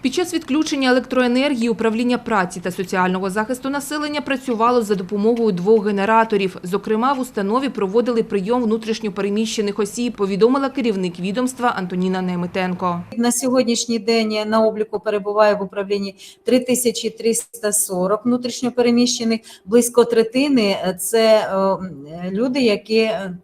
Під час відключення електроенергії управління праці та соціального захисту населення працювало за допомогою двох генераторів. Зокрема, в установі проводили прийом внутрішньопереміщених осіб, повідомила керівник відомства Антоніна Неметенко. На сьогоднішній день на обліку перебуває в управлінні 3340 внутрішньопереміщених. Близько третини – це е, люди, які е,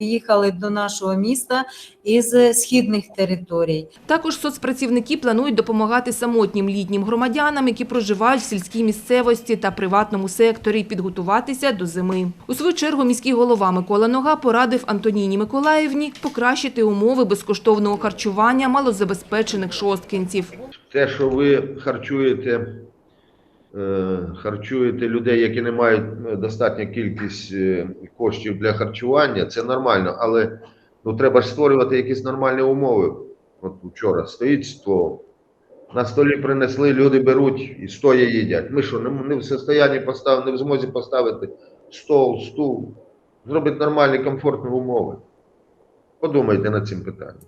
приїхали до нашого міста із східних територій. Також соцпрацівники планують допомагати самотнім літнім громадянам, які проживають в сільській місцевості та приватному секторі, підготуватися до зими. У свою чергу міський голова Микола Нога порадив Антоніні Миколаївні покращити умови безкоштовного харчування малозабезпечених шосткинців. Те, що ви харчуєте, е, харчуєте людей, які не мають е, достатню кількість е, коштів для харчування, це нормально, але ну, треба ж створювати якісь нормальні умови. От вчора стоїть стол, на столі принесли, люди беруть і стоя їдять. Ми що, не, не в состоянні поставити, не в змозі поставити стол, стул, зробити нормальні, комфортні умови. Подумайте над цим питанням.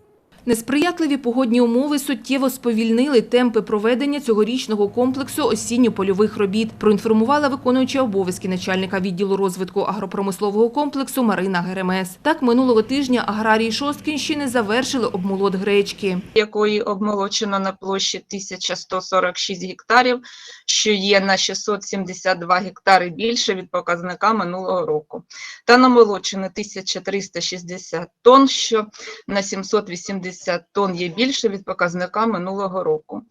Несприятливі погодні умови суттєво сповільнили темпи проведення цьогорічного комплексу осінньо-польових робіт, проінформувала виконуюча обов'язки начальника відділу розвитку агропромислового комплексу Марина Геремес. Так, минулого тижня аграрії Шосткінщини завершили обмолот гречки. якої обмолочено на площі 1146 гектарів, що є на 672 гектари більше від показника минулого року. Та намолочено 1360 тонн, що на 780 тонн є більше від показника минулого року.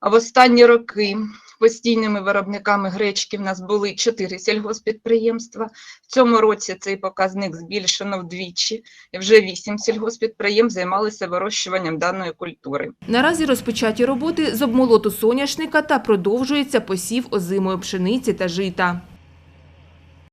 А в останні роки постійними виробниками гречки в нас були чотири сільгоспідприємства. В цьому році цей показник збільшено вдвічі, і вже вісім сільгоспідприємств займалися вирощуванням даної культури. Наразі розпочаті роботи з обмолоту соняшника та продовжується посів озимої пшениці та жита.